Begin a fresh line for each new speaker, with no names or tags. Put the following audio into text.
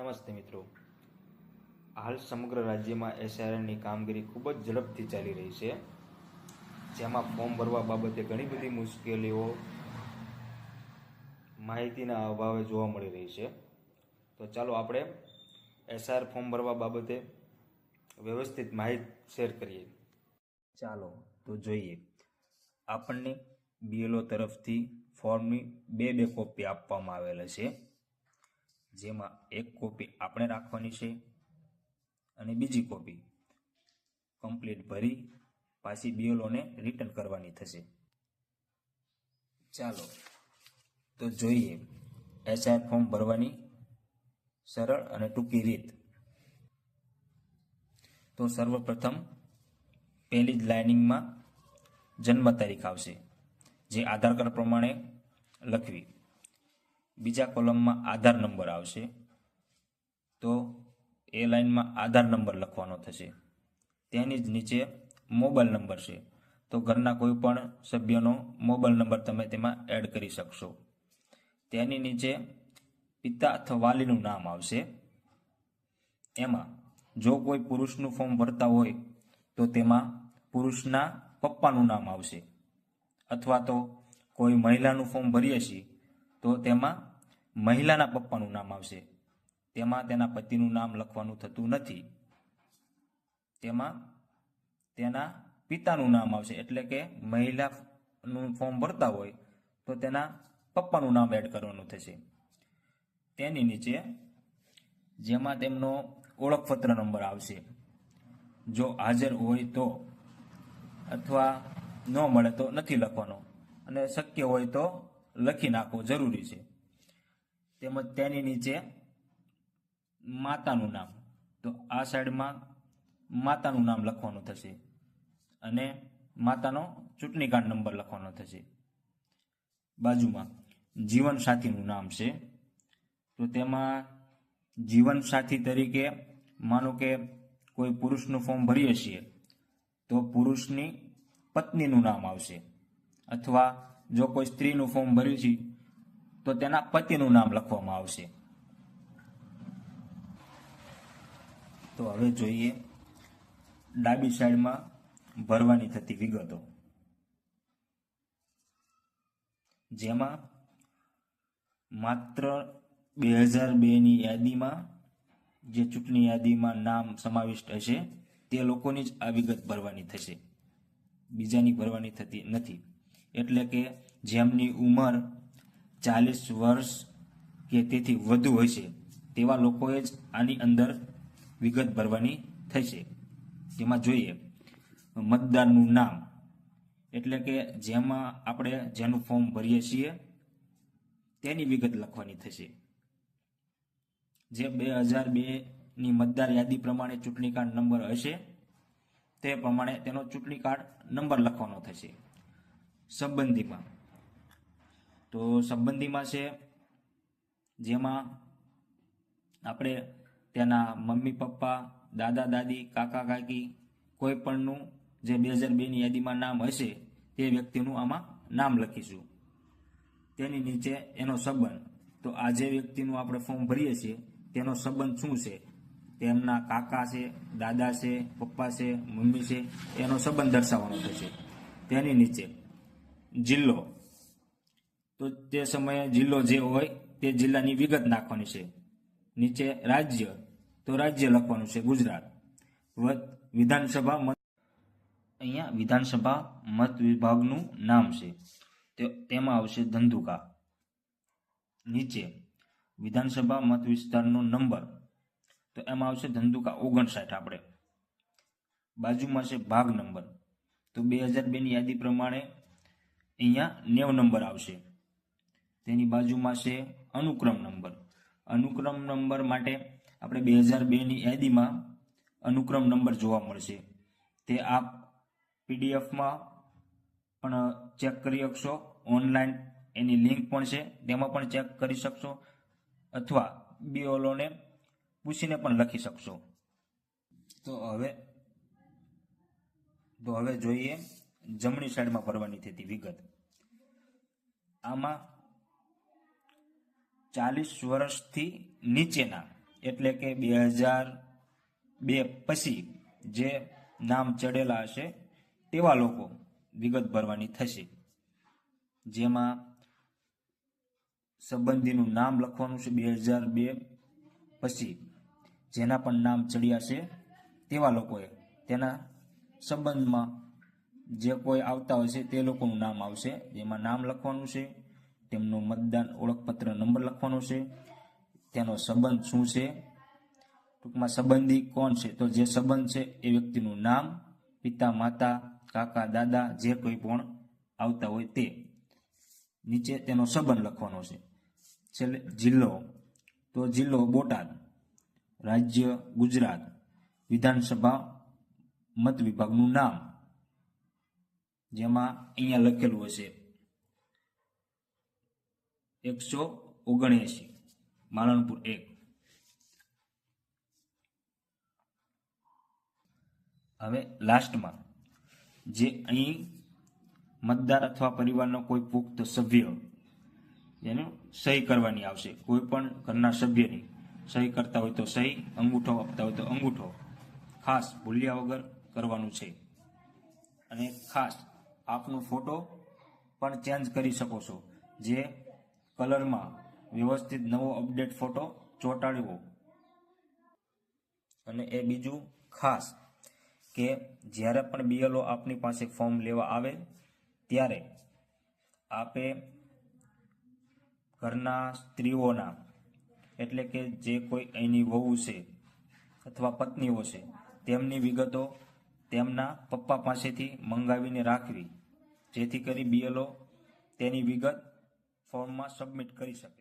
નમસ્તે મિત્રો. હાલ સમગ્ર રાજ્યમાં એસઆરએનની કામગીરી ખૂબ જ ઝડપથી ચાલી રહી છે. જેમાં ફોર્મ ભરવા બાબતે ઘણી બધી મુશ્કેલીઓ, માહિતીના અભાવે જોવા મળી રહી છે. તો ચાલો આપણે એસઆર ફોર્મ ભરવા બાબતે વ્યવસ્થિત માહિતી શેર કરીએ. ચાલો, તો જોઈએ. આપણને બીએલઓ તરફથી ફોર્મની બે બે કોપી આપવામાં આવેલા છે. જેમાં એક કોપી આપણે રાખવાની છે અને બીજી કોપી કમ્પ્લીટ ભરી પાછી બીએલઓને રિટર્ન કરવાની થશે. ચાલો, તો જોઈએ. એસઆર ફોર્મ ભરવાની સરળ અને ટૂંકી રીત. તો સર્વપ્રથમ પહેલી જ લાઇનિંગમાં જન્મ તારીખ આવશે, જે આધાર કાર્ડ પ્રમાણે લખવી. બીજા કોલમમાં આધાર નંબર આવશે, તો એ લાઇનમાં આધાર નંબર લખવાનો થશે. તેની જ નીચે મોબાઈલ નંબર છે. તો ઘરના કોઈ પણ સભ્યનો મોબાઈલ નંબર તમે તેમાં એડ કરી શકશો. તેની નીચે પિતા અથવા વાલીનું નામ આવશે. એમાં જો કોઈ પુરુષનું ફોર્મ ભરતા હોય, તો તેમાં પુરુષના પપ્પાનું નામ આવશે. અથવા તો કોઈ મહિલાનું ફોર્મ ભરીએ છીએ, તો તેમાં મહિલાના પપ્પાનું નામ આવશે. તેમાં તેના પતિનું નામ લખવાનું થતું નથી. તેમાં તેના પિતાનું નામ આવશે. એટલે કે મહિલાનું ફોર્મ ભરતા હોય તો તેના પપ્પાનું નામ એડ કરવાનું થશે. તેની નીચે જેમાં તેમનો ઓળખપત્ર નંબર આવશે. જો હાજર હોય તો અથવા ન મળે તો નથી લખવાનો. અને શક્ય હોય તો લખી નાખવો જરૂરી છે. તેમજ તેની નીચે માતાનું નામ. તો આ સાઈડમાં માતાનું નામ લખવાનું થશે. અને માતાનો ચૂંટણી કાર્ડ નંબર લખવાનો થશે. બાજુમાં જીવનસાથીનું નામ છે. તો તેમાં જીવનસાથી તરીકે માનો કે કોઈ પુરુષનું ફોર્મ ભરીએ છીએ, તો પુરુષની પત્નીનું નામ આવશે. અથવા જો કોઈ સ્ત્રીનું ફોર્મ ભર્યું છે તો તેના પતિનું નામ લખવામાં આવશે. તો હવે જોઈએ, ડાબી સાઈડમાં ભરવાની થતી વિગતો. જેમાં માત્ર બે હજાર બેની યાદીમાં, જે ચૂંટણી યાદીમાં નામ સમાવિષ્ટ હશે, તે લોકોની જ આ વિગત ભરવાની થશે. બીજાની ભરવાની થતી નથી. એટલે કે જેમની ઉંમર ચાલીસ વર્ષ કે તેથી વધુ હશે તેવા લોકોએ જ આની અંદર વિગત ભરવાની થશે તેમાં જોઈએ, મતદારનું નામ. એટલે કે જેમાં આપણે જેનું ફોર્મ ભરીએ છીએ, તેની વિગત લખવાની થશે જે બે હજાર બેની મતદાર યાદી પ્રમાણે ચૂંટણી કાર્ડ નંબર હશે, તે પ્રમાણે તેનો ચૂંટણી કાર્ડ નંબર લખવાનો થશે. સંબંધીમાં તો સંબંધીમાં છે, જેમાં આપણે તેના મમ્મી, પપ્પા, દાદા, દાદી, કાકા, કાકી, કોઈ પણનું જે બે હજાર બેની યાદીમાં નામ હશે, તે વ્યક્તિનું આમાં નામ લખીશું. તેની નીચે એનો સંબંધ. તો આ જે વ્યક્તિનું આપણે ફોર્મ ભરીએ છીએ, તેનો સંબંધ શું છે? તેમના કાકા છે, દાદા છે, પપ્પા છે, મમ્મી છે, એનો સંબંધ દર્શાવવાનો થશે. તેની નીચે જિલ્લો. તો તે સમયે જિલ્લો જે હોય તે જિલ્લાની વિગત નાખવાની છે. નીચે રાજ્ય, તો રાજ્ય લખવાનું છે ગુજરાત. વિધાનસભા મત અહીંયા વિધાનસભા મત વિભાગનું નામ છે. તેમાં આવશે ધંધુકા. નીચે વિધાનસભા મત વિસ્તારનો નંબર. તો એમાં આવશે ધંધુકા ઓગણસાઠ આપણે. બાજુમાં છે ભાગ નંબર. તો બે હજાર બેની યાદી પ્રમાણે અહીંયા નેવ નંબર આવશે. તેની બાજુમાં છે અનુક્રમ નંબર. અનુક્રમ નંબર માટે આપણે બે હજાર બેની યાદીમાં અનુક્રમ નંબર જોવા મળશે. તે આપ પીડીએફમાં પણ ચેક કરી શકશો. ઓનલાઈન એની લિંક પણ છે. તેમાં પણ ચેક કરી શકશો. અથવા બીઓલોને પૂછીને પણ લખી શકશો. તો હવે તો હવે જોઈએ જમણી સાઈડમાં ભરવાની થતી વિગત. આમાં ચાલીસ વર્ષથી નીચેના, એટલે કે બે હજાર બે પછી જે નામ ચડેલા હશે, તેવા લોકો વિગત ભરવાની થશે. જેમાં સંબંધીનું નામ લખવાનું છે બે હજાર બે પછી. જેના પણ નામ ચડ્યા છે, તેવા લોકોએ તેના સંબંધમાં જે કોઈ આવતા હોય છે, તે લોકોનું નામ આવશે. જેમાં નામ લખવાનું છે તેમનું મતદાન ઓળખપત્ર નંબર લખવાનો છે. તેનો સંબંધ શું છે? ટૂંકમાં સંબંધી કોણ છે? તો જે સંબંધ છે એ વ્યક્તિનું નામ, પિતા, માતા, કાકા, દાદા, જે કોઈ પણ આવતા હોય તે. નીચે તેનો સંબંધ લખવાનો છે. છેલ્લે જિલ્લો. તો જિલ્લો બોટાદ. રાજ્ય ગુજરાત. વિધાનસભા મત વિભાગનું નામ. જેમાં અહીંયા લખેલું હશે. એકસો ઓગણએંશી. માલણપુર એક. હવે લાસ્ટમાં, જે અહીં મતદાર અથવા પરિવારનો કોઈ પુખ્ત સભ્ય એનું સહી કરવાની આવશે, કોઈ પણ ઘરના સભ્યની સહી કરતા હોય તો સહી, અંગૂઠો આપતા હોય તો અંગૂઠો, ખાસ ભૂલ્યા વગર કરવાનું છે. અને ખાસ આપનો ફોટો પણ ચેન્જ કરી શકો છો, જે કલરમાં વ્યવસ્થિત નવો અપડેટ ફોટો ચોંટાડવો. અને એ બીજું ખાસ કે જ્યારે પણ બીએલઓ આપની પાસે ફોર્મ લેવા આવે, ત્યારે આપે ઘરના સ્ત્રીઓના, એટલે કે જે કોઈ અહીંની વહુ છે અથવા પત્નીઓ છે, તેમની વિગતો તેમના પપ્પા પાસેથી મંગાવીને રાખવી. જેથી કરી બીએલઓ તેની વિગત ફોર્મમાં સબમિટ કરી શકે.